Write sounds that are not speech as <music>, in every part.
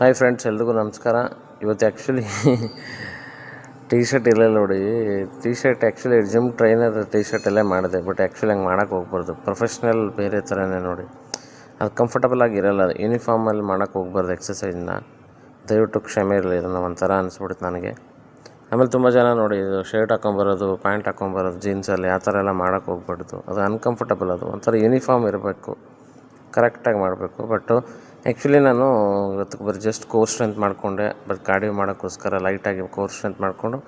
Hi friends ಎಲ್ರಿಗೂ ನಮಸ್ಕಾರ. ಇವತ್ತು ಆ್ಯಕ್ಚುಲಿ ಟೀ ಶರ್ಟ್ ಇಲ್ಲ ನೋಡಿ. T shirt actually gym trainer T shirt ಎಲ್ಲೇ ಮಾಡಿದೆ. ಬಟ್ ಆ್ಯಕ್ಚುಲಿ ಹಂಗೆ ಮಾಡೋಕ್ಕೆ ಹೋಗ್ಬಾರ್ದು. ಪ್ರೊಫೆಷ್ನಲ್ ಬೇರೆ ಥರನೇ ನೋಡಿ. ಅದು ಕಂಫರ್ಟಬಲ್ ಆಗಿರಲ್ಲ ಯೂನಿಫಾರ್ಮಲ್ಲಿ ಮಾಡೋಕ್ಕೆ ಹೋಗ್ಬಾರ್ದು ಎಕ್ಸಸೈಸ್ನ ದಯವಿಟ್ಟು ಕ್ಷಮೆ ಇರಲಿ ಇದನ್ನು ಒಂಥರ ಅನಿಸ್ಬಿಡುತ್ತೆ ನನಗೆ. ಆಮೇಲೆ ತುಂಬ ಜನ ನೋಡಿ, ಇದು ಶರ್ಟ್ ಹಾಕೊಂಬರೋದು ಪ್ಯಾಂಟ್ ಹಾಕೊಂಬರೋದು ಜೀನ್ಸಲ್ಲಿ ಆ ಥರ ಎಲ್ಲ ಮಾಡೋಕ್ಕೆ ಹೋಗ್ಬಾರ್ದು. ಅದು ಅನ್ಕಂಫರ್ಟಬಲ್ ಅದು. ಒಂಥರ ಯೂನಿಫಾರ್ಮ್ ಇರಬೇಕು. ಕರೆಕ್ಟಾಗಿ ಮಾಡಬೇಕು. ಬಟ್ಟು ಆ್ಯಕ್ಚುಲಿ ನಾನು ಇವತ್ತು ಬರೀ ಜಸ್ಟ್ ಕೋರ್ ಸ್ಟ್ರೆಂತ್ ಮಾಡಿಕೊಂಡೆ ಬಟ್ ಕಾರ್ಡಿಯೋ ಮಾಡೋಕ್ಕೋಸ್ಕರ ಲೈಟಾಗಿ ಕೋರ್ ಸ್ಟ್ರೆಂತ್ ಮಾಡಿಕೊಂಡು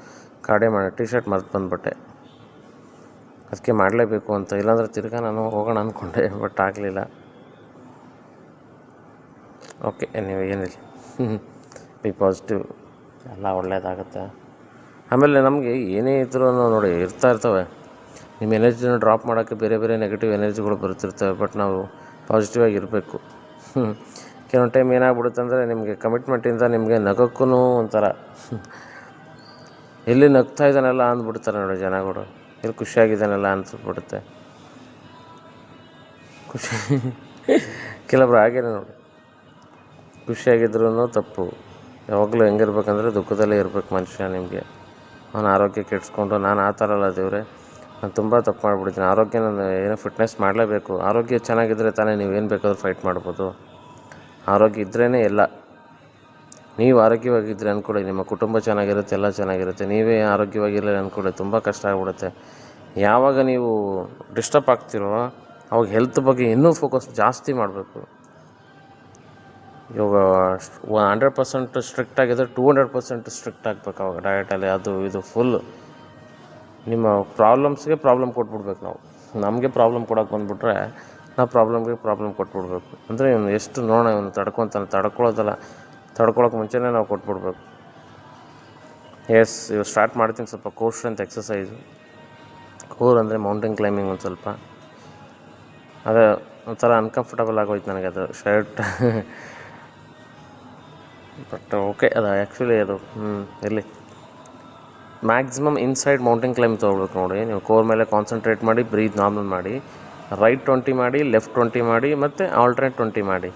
ಕಾರ್ಡಿಯೋ ಮಾಡಿ ಟಿ ಶರ್ಟ್ ಮರೆತು ಬಂದುಬಿಟ್ಟೆ. ಅದಕ್ಕೆ ಮಾಡಲೇಬೇಕು ಅಂತ. ಇಲ್ಲಾಂದರೆ ತಿರ್ಗಾ ನಾನು ಹೋಗೋಣ ಅಂದ್ಕೊಂಡೆ ಬಟ್ ಆಗಲಿಲ್ಲ. ಓಕೆ ನೀವು ಏನಿಲ್ಲ. <laughs> ಬಿ ಪಾಸಿಟಿವ್ ಎಲ್ಲ ಒಳ್ಳೆಯದಾಗುತ್ತೆ ಆಮೇಲೆ ನಮಗೆ ಏನೇ ಇದ್ರೂ ನೋಡಿ, ಇರ್ತಾ ಇರ್ತವೆ. ನಿಮ್ಮ ಎನರ್ಜಿನ ಡ್ರಾಪ್ ಮಾಡೋಕ್ಕೆ ಬೇರೆ ಬೇರೆ ನೆಗೆಟಿವ್ ಎನರ್ಜಿಗಳು ಬರ್ತಿರ್ತವೆ ಬಟ್ ನಾವು ಪಾಸಿಟಿವ್ ಆಗಿರಬೇಕು. <laughs> ಕೆಲವೊಂದು ಟೈಮ್ ಏನಾಗ್ಬಿಡುತ್ತೆ ಅಂದರೆ ನಿಮಗೆ ಕಮಿಟ್ಮೆಂಟಿಂದ ನಿಮಗೆ ನಗಕ್ಕೂ ಒಂಥರ ಎಲ್ಲಿ ನಗ್ತಾ ಇದ್ದಾನಲ್ಲ ಅಂದ್ಬಿಡ್ತಾರೆ ನೋಡಿ ಜನಗಳು. ಎಲ್ಲಿ ಖುಷಿಯಾಗಿದ್ದಾನೆಲ್ಲ ಅನ್ಸ್ಬಿಡುತ್ತೆ ಖುಷಿ <laughs> ಕೆಲವೊಬ್ರು ಹಾಗೇನೆ ನೋಡಿ. ಖುಷಿಯಾಗಿದ್ರೂ ತಪ್ಪು. ಯಾವಾಗಲೂ ಹೆಂಗಿರ್ಬೇಕಂದ್ರೆ ದುಃಖದಲ್ಲೇ ಇರ್ಬೇಕು ಮನುಷ್ಯ ನಿಮಗೆ. ಅವನ ಆರೋಗ್ಯ ಕೆಡಿಸ್ಕೊಂಡು ನಾನು ಆ ಥರ ಅಲ್ಲ ದೇವ್ರೆ. ನಾನು ತುಂಬ ತಪ್ಪು ಮಾಡಿಬಿಡ್ತೀನಿ ಆರೋಗ್ಯ ನಾನು ಏನೋ ಫಿಟ್ನೆಸ್ ಮಾಡಲೇಬೇಕು. ಆರೋಗ್ಯ ಚೆನ್ನಾಗಿದ್ದರೆ ತಾನೇ ನೀವು ಏನು ಬೇಕಾದರೂ ಫೈಟ್ ಮಾಡ್ಬೋದು. ಆರೋಗ್ಯ ಇದ್ರೇ ಎಲ್ಲ. ನೀವು ಆರೋಗ್ಯವಾಗಿದ್ದರೆ ಅಂದ್ಕೊಳ್ಳಿ ನಿಮ್ಮ ಕುಟುಂಬ ಚೆನ್ನಾಗಿರುತ್ತೆ, ಎಲ್ಲ ಚೆನ್ನಾಗಿರುತ್ತೆ. ನೀವೇ ಆರೋಗ್ಯವಾಗಿರಲಿಲ್ಲ ಅಂದ್ಕೊಳ್ಳಿ ತುಂಬ ಕಷ್ಟ ಆಗ್ಬಿಡುತ್ತೆ. ಯಾವಾಗ ನೀವು ಡಿಸ್ಟರ್ಬ್ ಆಗ್ತಿರೋ, ಅವಾಗ ಹೆಲ್ತ್ ಬಗ್ಗೆ ಇನ್ನೂ ಫೋಕಸ್ ಜಾಸ್ತಿ ಮಾಡಬೇಕು. ಇವಾಗ ಹಂಡ್ರೆಡ್ ಪರ್ಸೆಂಟ್ ಸ್ಟ್ರಿಕ್ಟ್ ಆಗಿದ್ರೆ ಟೂ ಹಂಡ್ರೆಡ್ ಪರ್ಸೆಂಟ್ ಸ್ಟ್ರಿಕ್ಟ್ ಆಗಬೇಕು ಅವಾಗ ಡಯಟಲ್ಲಿ ಅದು ಇದು ಫುಲ್ ನಿಮ್ಮ ಪ್ರಾಬ್ಲಮ್ಸ್ಗೆ ಪ್ರಾಬ್ಲಮ್ ಕೊಟ್ಬಿಡ್ಬೇಕು ನಾವು. ನಮಗೆ ಪ್ರಾಬ್ಲಮ್ ಕೊಡೋಕೆ ಬಂದುಬಿಟ್ರೆ ನಾವು ಪ್ರಾಬ್ಲಮ್ಗೆ ಪ್ರಾಬ್ಲಮ್ ಕೊಟ್ಬಿಡ್ಬೇಕು. ಅಂದರೆ ಇವನು ಎಷ್ಟು ನೋಡೋಣ ಇವನು ತಡ್ಕೊತಾನೆ ತಡ್ಕೊಳ್ಳೋದಲ್ಲ ತಡ್ಕೊಳಕ್ಕೆ ಮುಂಚೆನೇ ನಾವು ಕೊಟ್ಬಿಡ್ಬೇಕು. ಎಸ್ ಇವಾಗ ಸ್ಟಾರ್ಟ್ ಮಾಡ್ತೀನಿ ಸ್ವಲ್ಪ ಕೋರ್ ಸ್ಟ್ರೆಂತ್ ಎಕ್ಸಸೈಸು ಕೋರ್ ಅಂದರೆ ಮೌಂಟೇನ್ ಕ್ಲೈಂಬಿಂಗ್ ಒಂದು ಸ್ವಲ್ಪ. ಅದೇ ಒಂಥರ ಅನ್ಕಂಫರ್ಟಬಲ್ ಆಗೋಯ್ತು ನನಗೆ ಅದು ಶರ್ಟ್ ಬಟ್ ಓಕೆ ಅದು ಆ್ಯಕ್ಚುಲಿ ಅದು ಹ್ಞೂ ಇರಲಿ. ಮ್ಯಾಕ್ಸಿಮಮ್ ಇನ್ಸೈಡ್ ಮೌಂಟೇನ್ ಕ್ಲೈಂಬ್ ತೊಗೊಳ್ಬೇಕು ನೋಡಿ. ನೀವು ಕೋರ್ ಮೇಲೆ ಕಾನ್ಸಂಟ್ರೇಟ್ ಮಾಡಿ ಬ್ರೀತ್ ನಾರ್ಮಲ್ ಮಾಡಿ. ರೈಟ್ ಟ್ವೆಂಟಿ ಮಾಡಿ ಲೆಫ್ಟ್ ಟ್ವೆಂಟಿ ಮಾಡಿ, ಮತ್ತು ಆಲ್ಟ್ರೇಟ್ ಟ್ವೆಂಟಿ ಮಾಡಿ.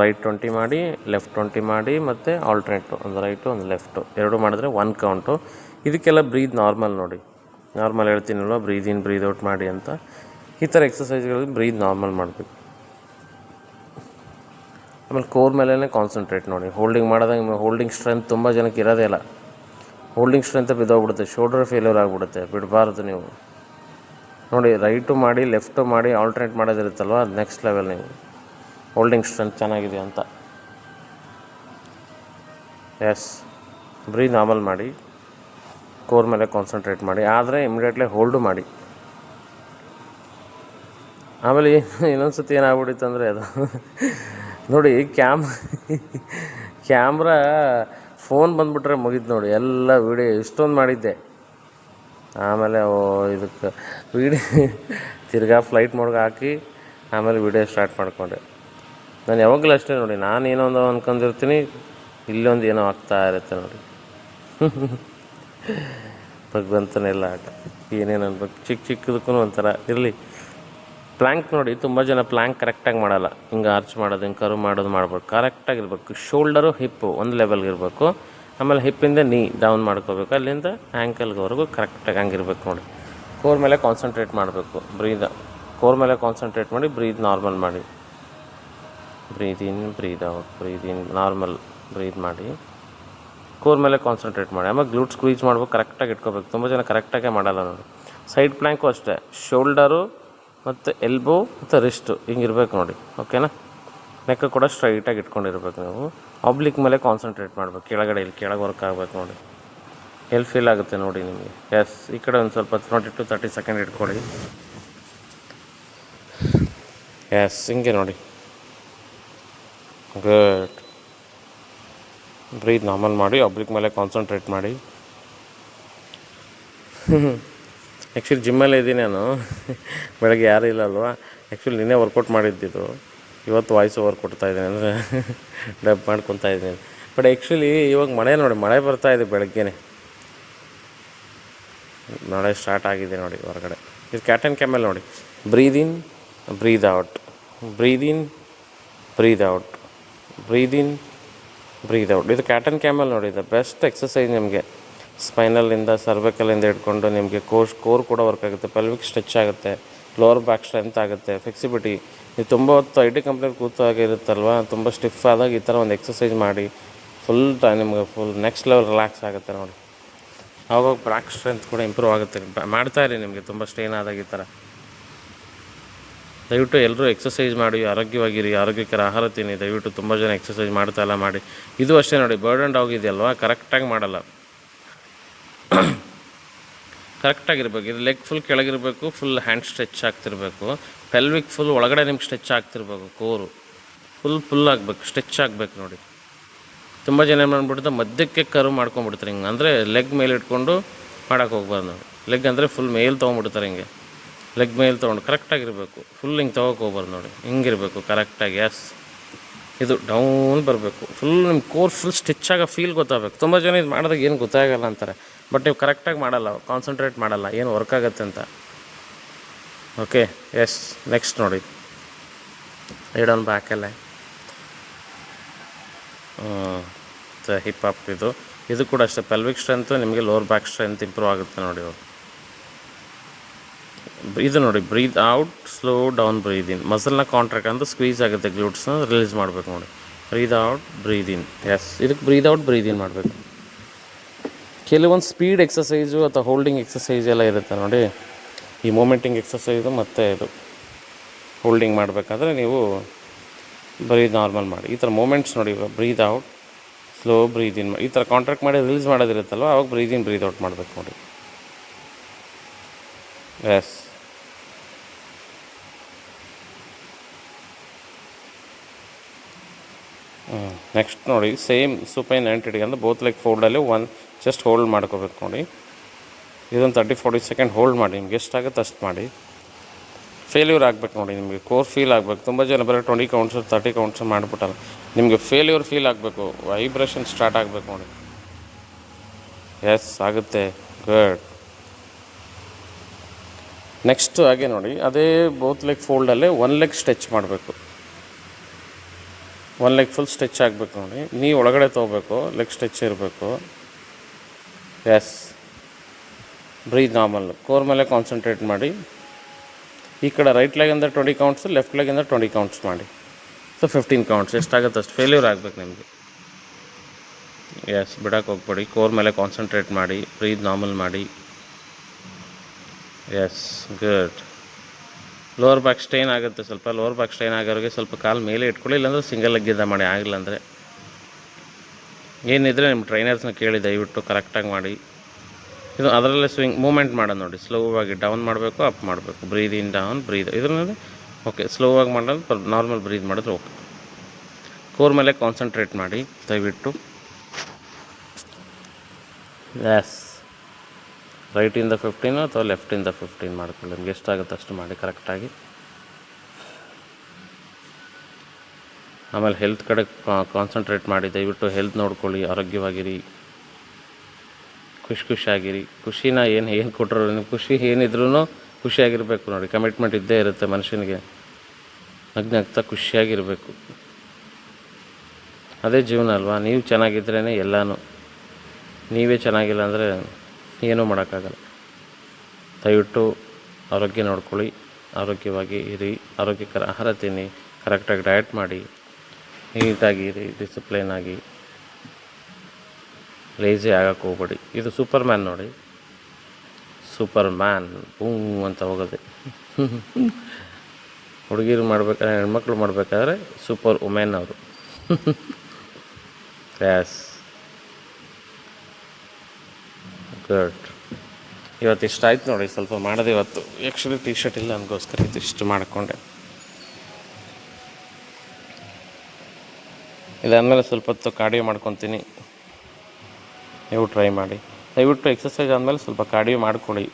ರೈಟ್ ಟ್ವೆಂಟಿ ಮಾಡಿ ಲೆಫ್ಟ್ ಟ್ವೆಂಟಿ ಮಾಡಿ, ಮತ್ತು ಆಲ್ಟ್ರೇಟು ಒಂದು ರೈಟು ಒಂದು ಲೆಫ್ಟು ಎರಡು ಮಾಡಿದ್ರೆ ಒನ್ ಕೌಂಟು ಇದಕ್ಕೆಲ್ಲ ಬ್ರೀದ್ ನಾರ್ಮಲ್ ನೋಡಿ. ನಾರ್ಮಲ್ ಹೇಳ್ತೀನಲ್ವ ಬ್ರೀದ್ ಇನ್ ಬ್ರೀದ್ ಔಟ್ ಮಾಡಿ ಅಂತ. ಈ ಥರ ಎಕ್ಸಸೈಸ್ಗಳಿಗೆ ಬ್ರೀದ್ ನಾರ್ಮಲ್ ಮಾಡಬೇಕು. ಆಮೇಲೆ ಕೋರ್ ಮೇಲೇ ಕಾನ್ಸಂಟ್ರೇಟ್ ನೋಡಿ. ಹೋಲ್ಡಿಂಗ್ ಮಾಡಿದಾಗ ಹೋಲ್ಡಿಂಗ್ ಸ್ಟ್ರೆಂತ್ ತುಂಬ ಜನಕ್ಕೆ ಇರೋದೇ ಇಲ್ಲ. ಹೋಲ್ಡಿಂಗ್ ಸ್ಟ್ರೆಂತ್ ಬಿದ್ದೋಗ್ಬಿಡುತ್ತೆ ಶೋಲ್ಡರ್ ಫೇಲ್ಯೂರ್ ಆಗಿಬಿಡುತ್ತೆ, ಬಿಡಬಾರ್ದು ನೀವು. ನೋಡಿ, ರೈಟು ಮಾಡಿ, ಲೆಫ್ಟು ಮಾಡಿ ಆಲ್ಟ್ರೇಟ್ ಮಾಡೋದಿರುತ್ತಲ್ವ? ಅದು ನೆಕ್ಸ್ಟ್ ಲೆವೆಲ್ ನೀವು. ಹೋಲ್ಡಿಂಗ್ ಸ್ಟ್ರೆಂತ್ ಚೆನ್ನಾಗಿದೆ ಅಂತ. ಎಸ್ ಬ್ರೀ ನಾರ್ಮಲ್ ಮಾಡಿ. ಕೋರ್ ಮೇಲೆ ಕಾನ್ಸಂಟ್ರೇಟ್ ಮಾಡಿ. ಆದರೆ ಇಮಿಡಿಯೇಟ್ಲಿ ಹೋಲ್ಡು ಮಾಡಿ. ಆಮೇಲೆ ಇನ್ನೊಂದು ಸತಿ ಏನಾಗ್ಬಿಟ್ಟಿತ್ತು ಅಂದರೆ ಅದು. ನೋಡಿ ಕ್ಯಾಮ್ ಕ್ಯಾಮ್ರಾ ಫೋನ್ ಬಂದುಬಿಟ್ರೆ ಮುಗಿದು ನೋಡಿ. ಎಲ್ಲ ವೀಡಿಯೋ ಇಷ್ಟೊಂದು ಮಾಡಿದ್ದೆ. ಆಮೇಲೆ ಓ, ಇದಕ್ಕೆ ವಿಡಿಯೋ <laughs> ತಿರ್ಗಾ ಫ್ಲೈಟ್ ಮೋಡ್ಗೆ ಹಾಕಿ ಆಮೇಲೆ ವೀಡಿಯೋ ಸ್ಟಾರ್ಟ್ ಮಾಡಿಕೊಂಡೆ. ನಾನು ಯಾವಾಗಲೂ ಅಷ್ಟೇ ನೋಡಿ, ನಾನು ಏನೋ ಒಂದು ಅಂದ್ಕೊಂಡಿರ್ತೀನಿ ಇಲ್ಲೊಂದು ಏನೋ ಆಗ್ತಾ ಇರುತ್ತೆ ನೋಡಿ. <laughs> ಭಗವಂತನೆಲ್ಲ ಆಟ ಏನೇನು ಅನ್ಬೇಕು? ಚಿಕ್ಕ ಚಿಕ್ಕದಕ್ಕೂ ಒಂಥರ ಇರಲಿ. ಪ್ಲ್ಯಾಂಕ್ ನೋಡಿ, ತುಂಬ ಜನ ಪ್ಲ್ಯಾಂಕ್ ಕರೆಕ್ಟಾಗಿ ಮಾಡಲ್ಲ. ಹಿಂಗೆ ಆರ್ಚ್ ಮಾಡೋದು, ಹಿಂಗೆ ಕರು ಮಾಡೋದು ಮಾಡ್ಬೇಕು. ಕರೆಕ್ಟಾಗಿರ್ಬೇಕು ಶೋಲ್ಡರು ಹಿಪ್ಪು ಒಂದು ಲೆವೆಲ್ಗೆ ಇರಬೇಕು. ಆಮೇಲೆ ಹಿಪ್ಪಿಂದ ನೀ ಡೌನ್ ಮಾಡ್ಕೋಬೇಕು. ಅಲ್ಲಿಂದ ಆ್ಯಂಕಲ್ವರೆಗೂ ಕರೆಕ್ಟಾಗಿ ಹಂಗಿರ್ಬೇಕು ನೋಡಿ. ಕೋರ್ ಮೇಲೆ ಕಾನ್ಸಂಟ್ರೇಟ್ ಮಾಡಬೇಕು. ಬ್ರೀದ ಕೋರ್ ಮೇಲೆ ಕಾನ್ಸಂಟ್ರೇಟ್ ಮಾಡಿ ಬ್ರೀದ್ ನಾರ್ಮಲ್ ಮಾಡಿ. Breathe in breathe out breathe in normal breathe ಮಾಡಿ. ಕೋರ್ ಮೇಲೆ ಕಾನ್ಸಂಟ್ರೇಟ್ ಮಾಡಿ. ಆಮೇಲೆ ಗ್ಲೂಟ್ ಸ್ಕ್ವೀಜ್ ಮಾಡ್ಬೇಕು. ಕರೆಕ್ಟಾಗಿ ಇಟ್ಕೋಬೇಕು. ತುಂಬ ಜನ ಕರೆಕ್ಟಾಗೇ ಮಾಡಲ್ಲ ನೋಡಿ. ಸೈಡ್ ಪ್ಲ್ಯಾಂಕು ಅಷ್ಟೇ. ಶೋಲ್ಡರು ಮತ್ತು ಎಲ್ಬೋ ಮತ್ತು ರಿಸ್ಟು ಹಿಂಗಿರ್ಬೇಕು ನೋಡಿ. ಓಕೆನಾ ನೆಕ್ ಕೂಡ ಸ್ಟ್ರೈಟಾಗಿ ಇಟ್ಕೊಂಡಿರ್ಬೇಕು ನೀವು. ಆಬ್ಲಿಕ್ ಮೇಲೆ ಕಾನ್ಸಂಟ್ರೇಟ್ ಮಾಡಬೇಕು. ಕೆಳಗಡೆ ಇಲ್ಲಿ ಕೆಳಗೆ ವರ್ಕ್ ಆಗಬೇಕು ನೋಡಿ. ಎಲ್ಲಿ ಫೀಲ್ ಆಗುತ್ತೆ ನೋಡಿ ನಿಮಗೆ. ಎಸ್ ಈ ಕಡೆ ಒಂದು ಸ್ವಲ್ಪ ಟ್ವೆಂಟಿ ಟು ತರ್ಟಿ ಸೆಕೆಂಡ್ ಇಟ್ಕೊಳ್ಳಿ. ಎಸ್ ಹಿಂಗೆ ನೋಡಿ. ಗುಡ್ ಬ್ರೀತ್ ನಾರ್ಮಲ್ ಮಾಡಿ ಆಬ್ಲಿಕ್ ಮೇಲೆ ಕಾನ್ಸಂಟ್ರೇಟ್ ಮಾಡಿ. ಆ್ಯಕ್ಚುಲಿ ಜಿಮ್ಮಲ್ಲೇ ಇದ್ದೀನಿ ನಾನು. <laughs> ಬೆಳಗ್ಗೆ ಯಾರೂ ಇಲ್ಲ ಅಲ್ವಾ? ಆ್ಯಕ್ಚುಲಿ ನಿನ್ನೆ ವರ್ಕೌಟ್ ಮಾಡಿದ್ದಿದ್ದು ಇವತ್ತು ವಾಯ್ಸ್ ಓವರ್ ಕೊಡ್ತಾ ಇದ್ದೀನಿ ಅಂದರೆ ಡಬ್ ಮಾಡ್ಕೊತಾ ಇದ್ದೀನಿ. ಬಟ್ ಆ್ಯಕ್ಚುಲಿ ಇವಾಗ ಮಳೆ ನೋಡಿ, ಮಳೆ ಬರ್ತಾ ಇದೆ ಬೆಳಗ್ಗೆನೆ. ಮಳೆ ಸ್ಟಾರ್ಟ್ ಆಗಿದೆ ನೋಡಿ ಹೊರಗಡೆ. ಇದು ಕ್ಯಾಟನ್ ಕ್ಯಾಮೆಲ್ ನೋಡಿ. Breathe in breathe out breathe in breathe out breathe in breathe out ಇದು ಕ್ಯಾಟನ್ ಕ್ಯಾಮೆಲ್ ನೋಡಿ, ಇದು ಬೆಸ್ಟ್ ಎಕ್ಸಸೈಸ್ ನಿಮಗೆ. ಸ್ಪೈನಲ್ಲಿಂದ ಸರ್ವೆಕಲಿಂದ ಹಿಡ್ಕೊಂಡು ನಿಮಗೆ ಕೋರ್ ಕೋರ್ ಕೂಡ ವರ್ಕ್ ಆಗುತ್ತೆ. ಪೆಲ್ವಿಕ್ ಸ್ಟ್ರೆಚ್ ಆಗುತ್ತೆ. ಲೋವರ್ ಬ್ಯಾಕ್ ಸ್ಟ್ರೆಂತ್ ಆಗುತ್ತೆ. ಫ್ಲೆಕ್ಸಿಬಿಲಿಟಿ ನೀವು ತುಂಬ ಹೊತ್ತು ಐ ಟಿ ಕಂಪ್ನಿಯಲ್ಲಿ ಕೂತಾಗಿರುತ್ತಲ್ವ ತುಂಬ ಸ್ಟಿಫ್ ಆದಾಗ ಈ ಥರ ಒಂದು ಎಕ್ಸಸೈಸ್ ಮಾಡಿ ಫುಲ್ ಟೈಮ್ ನಿಮಗೆ ಫುಲ್ ನೆಕ್ಸ್ಟ್ ಲೆವೆಲ್ ರಿಲ್ಯಾಕ್ಸ್ ಆಗುತ್ತೆ ನೋಡಿ. ಆವಾಗ ಬ್ಯಾಕ್ ಸ್ಟ್ರೆಂತ್ ಕೂಡ ಇಂಪ್ರೂವ್ ಆಗುತ್ತೆ. ಮಾಡ್ತಾ ಇರಿ ನಿಮಗೆ, ತುಂಬ ಸ್ಟ್ರೈನ್ ಆದಾಗ ಈ ಥರ ದಯವಿಟ್ಟು ಎಲ್ಲರೂ ಎಕ್ಸಸೈಸ್ ಮಾಡಿ, ಆರೋಗ್ಯವಾಗಿರಿ, ಆರೋಗ್ಯಕರ ಆಹಾರ ತಿನ್ನಿ. ದಯವಿಟ್ಟು ತುಂಬ ಜನ ಎಕ್ಸಸೈಸ್ ಮಾಡ್ತಾ ಇಲ್ಲ ಮಾಡಿ. ಇದು ಅಷ್ಟೇ ನೋಡಿ ಬರ್ಡನ್ ಡಾಗ್ ಇದೆಯಲ್ವಾ? ಕರೆಕ್ಟಾಗಿ ಮಾಡಲ್ಲ. <coughs> ಕರೆಕ್ಟಾಗಿರ್ಬೇಕು ಇದು ಲೆಗ್ ಫುಲ್ ಕೆಳಗಿರಬೇಕು ಫುಲ್ ಹ್ಯಾಂಡ್ ಸ್ಟ್ರೆಚ್ ಆಗ್ತಿರ್ಬೇಕು. ಪೆಲ್ವಿಕ್ ಫುಲ್ ಒಳಗಡೆ ನಿಮ್ಗೆ ಸ್ಟ್ರೆಚ್ ಆಗ್ತಿರ್ಬೇಕು ಕೋರು ಫುಲ್ ಫುಲ್ ಆಗಬೇಕು ಸ್ಟ್ರೆಚ್ ಆಗಬೇಕು ನೋಡಿ. ತುಂಬ ಜನ ಏನು ಮಾಡ್ಬಿಡ್ತಾರೆ, ಮಧ್ಯಕ್ಕೆ ಕರ್ವ್ ಮಾಡ್ಕೊಂಡ್ಬಿಡ್ತಾರೆ ಹಿಂಗೆ. ಅಂದರೆ ಲೆಗ್ ಮೇಲೆ ಇಟ್ಕೊಂಡು ಮಾಡೋಕೆ ಹೋಗ್ಬಾರ್ದು ನೋಡಿ. ಲೆಗ್ ಅಂದರೆ ಫುಲ್ ಮೇಲೆ ತೊಗೊಂಡ್ಬಿಡ್ತಾರೆ ಹಿಂಗೆ. ಲೆಗ್ ಮೇಲೆ ತೊಗೊಂಡು ಕರೆಕ್ಟಾಗಿರಬೇಕು ಫುಲ್ ಹಿಂಗೆ ತೊಗೋಕೆ ಹೋಗ್ಬಾರ್ದು ನೋಡಿ. ಹಿಂಗಿರಬೇಕು ಕರೆಕ್ಟಾಗಿ ಎಸ್ ಇದು ಡೌನ್ ಬರಬೇಕು. ಫುಲ್ ನಿಮ್ಮ ಕೋರ್ ಫುಲ್ ಸ್ಟಿಚ್ ಆಗೋ ಫೀಲ್ ಗೊತ್ತಾಗಬೇಕು. ತುಂಬ ಜನ ಇದು ಮಾಡಿದಾಗ ಏನು ಗೊತ್ತಾಗಲ್ಲ ಅಂತಾರೆ. ಬಟ್ ನೀವು ಕರೆಕ್ಟಾಗಿ ಮಾಡಲ್ಲ ಕಾನ್ಸಂಟ್ರೇಟ್ ಮಾಡಲ್ಲ, ಏನು ವರ್ಕ್ ಆಗುತ್ತೆ ಅಂತ. ಓಕೆ ಎಸ್ ನೆಕ್ಸ್ಟ್ ನೋಡಿ. ರೈಡ್ ಆನ್ ಬ್ಯಾಕಲ್ಲೇ ಹಿಪ್ ಅಪ್ ಇದು. ಇದು ಕೂಡ ಅಷ್ಟೇ ಪೆಲ್ವಿಕ್ ಸ್ಟ್ರೆಂತು ನಿಮಗೆ ಲೋವರ್ ಬ್ಯಾಕ್ ಸ್ಟ್ರೆಂತ್ ಇಂಪ್ರೂವ್ ಆಗುತ್ತೆ ನೋಡಿ ಇದು ನೋಡಿ breathe out slow down breathe in ಮಸಲ್ನ contract ಅಂತ ಸ್ಕ್ವೀಸ್ ಆಗುತ್ತೆ ಗ್ಲೂಟ್ಸ್ನ ರಿಲೀಸ್ ಮಾಡಬೇಕು ನೋಡಿ. Breathe out breathe in yes ಇದಕ್ಕೆ ಬ್ರೀದ್ ಔಟ್ ಬ್ರೀದ್ ಇನ್ ಮಾಡಬೇಕು. ಕೆಲವೊಂದು ಸ್ಪೀಡ್ ಎಕ್ಸಸೈಸು ಅಥವಾ ಹೋಲ್ಡಿಂಗ್ ಎಕ್ಸಸೈಸ್ ಎಲ್ಲ ಇರುತ್ತೆ ನೋಡಿ. ಈ ಮೂಮೆಂಟಿಂಗ್ ಎಕ್ಸಸೈಸು ಮತ್ತು ಇದು ಹೋಲ್ಡಿಂಗ್ ಮಾಡಬೇಕಾದ್ರೆ ನೀವು ಬರೀ ನಾರ್ಮಲ್ ಮಾಡಿ. ಈ ಥರ ಮೂಮೆಂಟ್ಸ್ ನೋಡಿ, ಇವಾಗ breathe out, slow breathe in ಈ ಥರ ಕಾಂಟ್ರಾಕ್ಟ್ ಮಾಡಿ ರಿಲೀಸ್ ಮಾಡೋದಿರುತ್ತಲ್ವ, ಅವಾಗ ಬ್ರೀದ್ ಇನ್, ಬ್ರೀದ್ ಔಟ್ ಮಾಡಬೇಕು ನೋಡಿ. ಎಸ್ ನೆಕ್ಸ್ಟ್ ನೋಡಿ ಸೇಮ್ ಸೂಪೈನ್ ಆ್ಯಂಟಿಡಿಗೆ ಅಂದರೆ ಬೋತ್ ಲೈಕ್ ಫೋಲ್ಡಲ್ಲಿ ಒನ್ ಜಸ್ಟ್ ಹೋಲ್ಡ್ ಮಾಡ್ಕೋಬೇಕು ನೋಡಿ. ಇದೊಂದು ತರ್ಟಿ ಫೋರ್ಟಿ ಸೆಕೆಂಡ್ ಹೋಲ್ಡ್ ಮಾಡಿ, ನಿಮ್ಗೆ ಎಷ್ಟಾಗುತ್ತೆ ಅಷ್ಟು ಮಾಡಿ. ಫೇಲ್ಯೂರ್ ಆಗಬೇಕು ನೋಡಿ, ನಿಮಗೆ ಕೋರ್ ಫೀಲ್ ಆಗಬೇಕು. ತುಂಬ ಜನ ಬರೀ ಟ್ವೆಂಟಿ ಕೌಂಟ್ಸ್ ತರ್ಟಿ ಕೌಂಟ್ಸ್ ಮಾಡಿಬಿಟ್ಟಲ್ಲ. ನಿಮಗೆ ಫೇಲ್ಯೂರ್ ಫೀಲ್ ಆಗಬೇಕು. ವೈಬ್ರೇಷನ್ ಸ್ಟಾರ್ಟ್ ಆಗಬೇಕು ನೋಡಿ. ಎಸ್ ಆಗುತ್ತೆ. ಗುಡ್ ನೆಕ್ಸ್ಟ್ ಹಾಗೆ ನೋಡಿ, ಅದೇ ಬೋತ್ ಲೆಗ್ ಫೋಲ್ಡಲ್ಲೇ ಒನ್ ಲೆಗ್ ಸ್ಟೆಚ್ ಮಾಡಬೇಕು. ಒನ್ ಲೆಗ್ ಫುಲ್ ಸ್ಟೆಚ್ ಆಗಬೇಕು ನೋಡಿ. ನೀ ಒಳಗಡೆ ತೊಗೋಬೇಕು ಲೆಗ್ ಸ್ಟೆಚ್ ಇರಬೇಕು. ಎಸ್ ಬ್ರೀದ್ ನಾರ್ಮಲ್ ಕೋರ್ ಮೇಲೆ ಕಾನ್ಸಂಟ್ರೇಟ್ ಮಾಡಿ. ಈ ಕಡೆ ರೈಟ್ ಲೆಗಿಂದ ಟ್ವೆಂಟಿ ಕೌಂಟ್ಸ್ ಲೆಫ್ಟ್ ಲೆಗಿಂದ ಟ್ವೆಂಟಿ ಕೌಂಟ್ಸ್ ಮಾಡಿ. ಸೊ ಫಿಫ್ಟೀನ್ ಕೌಂಟ್ಸ್ ಎಷ್ಟಾಗುತ್ತೆ ಅಷ್ಟು ಫೇಲ್ಯೂರ್ ಆಗಬೇಕು ನಿಮಗೆ. ಎಸ್ ಬಿಡಕ್ಕೆ ಹೋಗ್ಬೇಡಿ. ಕೋರ್ ಮೇಲೆ ಕಾನ್ಸಂಟ್ರೇಟ್ ಮಾಡಿ ಬ್ರೀದ್ ನಾರ್ಮಲ್ ಮಾಡಿ. Yes good lower back strain ಆಗುತ್ತೆ ಸ್ವಲ್ಪ. ಲೋವರ್ ಬ್ಯಾಕ್ ಸ್ಟ್ರೈನ್ ಆಗೋರಿಗೆ ಸ್ವಲ್ಪ ಕಾಲು ಮೇಲೆ ಇಟ್ಕೊಳ್ಳಿ, ಇಲ್ಲಾಂದರೆ ಸಿಂಗಲ್ ಲೆಗ್ಗಿದ್ದ ಮಾಡಿ. ಆಗಿಲ್ಲ ಅಂದರೆ ಏನಿದ್ರೆ ನಿಮ್ಮ ಟ್ರೈನರ್ಸ್ನ ಕೇಳಿ ದಯವಿಟ್ಟು ಕರೆಕ್ಟಾಗಿ ಮಾಡಿ. ಇದು ಅದರಲ್ಲೇ ಸ್ವಿಂಗ್ ಮೂಮೆಂಟ್ ಮಾಡೋದು ನೋಡಿ. ಸ್ಲೋ ಆಗಿ ಡೌನ್ ಮಾಡಬೇಕು ಅಪ್ ಮಾಡಬೇಕು. ಬ್ರೀದ್ ಇನ್ ಡೌನ್ ಬ್ರೀದ್ ಇದರಲ್ಲಿ ಓಕೆ ಸ್ಲೋ ಆಗಿ ಮಾಡೋದು ನಾರ್ಮಲ್ ಬ್ರೀದ್ ಮಾಡಿದ್ರೆ ಓಕೆ ಕೋರ್ ಮೇಲೆ ಕಾನ್ಸಂಟ್ರೇಟ್ ಮಾಡಿ, ದಯವಿಟ್ಟು. ಎಸ್ ರೈಟಿಂದ ಫಿಫ್ಟೀನು ಅಥವಾ ಲೆಫ್ಟಿಂದ ಫಿಫ್ಟೀನ್ ಮಾಡ್ಕೊಳ್ಳಿ. ನಿಮ್ಗೆ ಎಷ್ಟಾಗುತ್ತೆ ಅಷ್ಟು ಮಾಡಿ ಕರೆಕ್ಟಾಗಿ ಆಮೇಲೆ ಹೆಲ್ತ್ ಕಡೆ ಕಾನ್ಸಂಟ್ರೇಟ್ ಮಾಡಿ, ದಯವಿಟ್ಟು ಹೆಲ್ತ್ ನೋಡ್ಕೊಳ್ಳಿ, ಆರೋಗ್ಯವಾಗಿರಿ. ಖುಷಿ ಖುಷಿಯಾಗಿರಿ. ಖುಷಿನ ಏನು ಏನು ಕೊಟ್ಟರು ನಿಮ್ಮ ಖುಷಿ ಏನಿದ್ರೂ ಖುಷಿಯಾಗಿರಬೇಕು ನೋಡಿ. ಕಮಿಟ್ಮೆಂಟ್ ಇದ್ದೇ ಇರುತ್ತೆ ಮನುಷ್ಯನಿಗೆ. ನಗ್ನ ಆಗ್ತಾ ಖುಷಿಯಾಗಿರಬೇಕು. ಅದೇ ಜೀವನ ಅಲ್ವಾ? ನೀವು ಚೆನ್ನಾಗಿದ್ರೇ ಎಲ್ಲನೂ. ನೀವೇ ಚೆನ್ನಾಗಿಲ್ಲ ಅಂದರೆ ಏನೂ ಮಾಡೋಕ್ಕಾಗಲ್ಲ. ದಯವಿಟ್ಟು ಆರೋಗ್ಯ ನೋಡ್ಕೊಳ್ಳಿ. ಆರೋಗ್ಯವಾಗಿ ಇರಿ. ಆರೋಗ್ಯಕರ ಆಹಾರ ತಿನ್ನಿ. ಕರೆಕ್ಟಾಗಿ ಡಯಟ್ ಮಾಡಿ. ನೀಟಾಗಿ ಇರಿ. ಡಿಸಿಪ್ಲೈನ್ ಲೇಜಿ ಆಗಕ್ಕೆ ಹೋಗ್ಬೇಡಿ. ಇದು ಸೂಪರ್ ಮ್ಯಾನ್ ನೋಡಿ. ಸೂಪರ್ ಮ್ಯಾನ್ ಹೂ ಅಂತ ಹೋಗೋದೆ. <laughs> ಹುಡುಗಿರು ಮಾಡ್ಬೇಕಾದ್ರೆ, ಹೆಣ್ಮಕ್ಳು ಮಾಡಬೇಕಾದ್ರೆ ಸೂಪರ್ ವುಮೆನ್ ಅವರು. ಎಸ್ ಗುಡ್ ಇವತ್ತು ಇಷ್ಟ ಆಯ್ತು ನೋಡಿ, ಸ್ವಲ್ಪ ಮಾಡೋದು ಇವತ್ತು. ಆ್ಯಕ್ಚುಲಿ ಟಿ ಶರ್ಟ್ ಇಲ್ಲ, ನನಗೋಸ್ಕರ ಇದು ಇಷ್ಟು ಮಾಡಿಕೊಂಡೆ. ಇದಾದಮೇಲೆ ಸ್ವಲ್ಪ ಹೊತ್ತು ಕಾರ್ಡಿಯೋ ಮಾಡ್ಕೊತೀನಿ. ನೀವು ಟ್ರೈ ಮಾಡಿ. ದಯವಿಟ್ಟು ಎಕ್ಸಸೈಸ್ ಆದಮೇಲೆ ಸ್ವಲ್ಪ ಕಾರ್ಡಿಯೋ ಮಾಡ್ಕೊಳ್ಳಿ.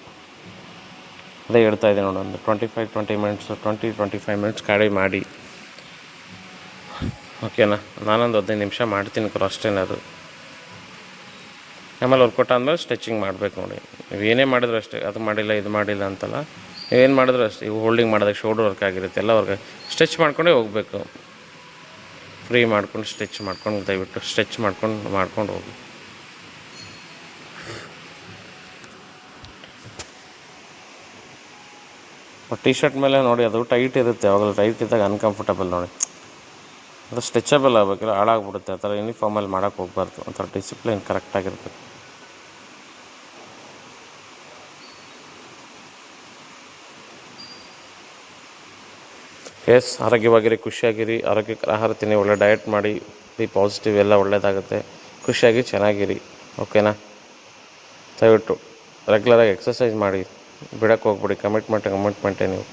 ಅದೇ ಹೇಳ್ತಾ ಇದೆ ನೋಡಿ, ಒಂದು twenty five twenty minutes twenty twenty five minutes cardio ಮಾಡಿ ಓಕೆನಾ ನಾನೊಂದು ಹದಿನೈದು ನಿಮಿಷ ಮಾಡ್ತೀನಿ ಕ್ರಾಸ್ ಅದು. ಆಮೇಲೆ ವರ್ಕೌಟ್ ಆದಮೇಲೆ ಸ್ಟ್ರೆಚಿಂಗ್ ಮಾಡಬೇಕು ನೋಡಿ. ನೀವು ಏನೇ ಮಾಡಿದ್ರು ಅಷ್ಟೇ, ಅದು ಮಾಡಿಲ್ಲ, ಇದು ಮಾಡಿಲ್ಲ ಅಂತಲ್ಲ. ನೀವೇನು ಮಾಡಿದ್ರು ಅಷ್ಟೇ, ಇವು ಹೋಲ್ಡಿಂಗ್ ಮಾಡೋದಕ್ಕೆ ಶೋಲ್ಡರ್ ವರ್ಕ್ ಆಗಿರುತ್ತೆ, ಎಲ್ಲ ವರ್ಕ್ ಸ್ಟ್ರೆಚ್ ಮಾಡ್ಕೊಂಡೇ ಹೋಗಬೇಕು. ಫ್ರೀ ಮಾಡ್ಕೊಂಡು ಸ್ಟ್ರೆಚ್ ಮಾಡ್ಕೊಂಡು ದಯವಿಟ್ಟು ಸ್ಟ್ರೆಚ್ ಮಾಡ್ಕೊಂಡು ಮಾಡ್ಕೊಂಡು ಹೋಗಿ. ಟಿ ಶರ್ಟ್ ಮೇಲೆ ನೋಡಿ, ಅದು ಟೈಟ್ ಇರುತ್ತೆ. ಯಾವಾಗಲೂ ಟೈಟ್ ಇದ್ದಾಗ ಅನ್ಕಂಫರ್ಟಬಲ್ ನೋಡಿ. ಅದು ಸ್ಟ್ರೆಚಬಲ್ ಆಗಬೇಕಿಲ್ಲ, ಹಾಳಾಗ್ಬಿಡುತ್ತೆ. ಆ ಥರ ಯೂನಿಫಾರ್ಮಲ್ಲಿ ಮಾಡೋಕ್ಕೆ ಹೋಗ್ಬಾರ್ದು. ಒಂಥರ ಡಿಸಿಪ್ಲಿನ್ ಕರೆಕ್ಟಾಗಿರ್ಬೇಕು ಎಸ್ ಆರೋಗ್ಯವಾಗಿರಿ, ಖುಷಿಯಾಗಿರಿ. ಆರೋಗ್ಯಕರ ಆಹಾರ ತಿನ್ನಿ, ಒಳ್ಳೆ ಡಯಟ್ ಮಾಡಿ ಬಿ ಪಾಸಿಟಿವ್ ಎಲ್ಲ ಒಳ್ಳೆಯದಾಗುತ್ತೆ ಖುಷಿಯಾಗಿ ಚೆನ್ನಾಗಿರಿ. ಓಕೆನಾ ದಯವಿಟ್ಟು ರೆಗ್ಯುಲರಾಗಿ ಎಕ್ಸಸೈಸ್ ಮಾಡಿ. ಬಿಡಕ್ಕೆ ಹೋಗ್ಬಿಡಿ ಕಮಿಟ್ಮೆಂಟ್ ಕಮಿಟ್ಮೆಂಟೇ ನೀವು.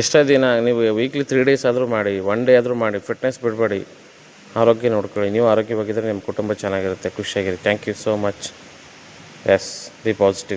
ಎಷ್ಟೇ ದಿನ ನೀವು ವೀಕ್ಲಿ ತ್ರೀ ಡೇಸ್ ಆದರೂ ಮಾಡಿ ಒನ್ ಡೇ ಆದರೂ ಮಾಡಿ ಫಿಟ್ನೆಸ್ ಬಿಡಬೇಡಿ. ಆರೋಗ್ಯ ನೋಡ್ಕೊಳ್ಳಿ, ನೀವು ಆರೋಗ್ಯವಾಗಿದ್ದರೆ ನಿಮ್ಮ ಕುಟುಂಬ ಚೆನ್ನಾಗಿರುತ್ತೆ ಖುಷಿಯಾಗಿರಿ thank you so much yes be positive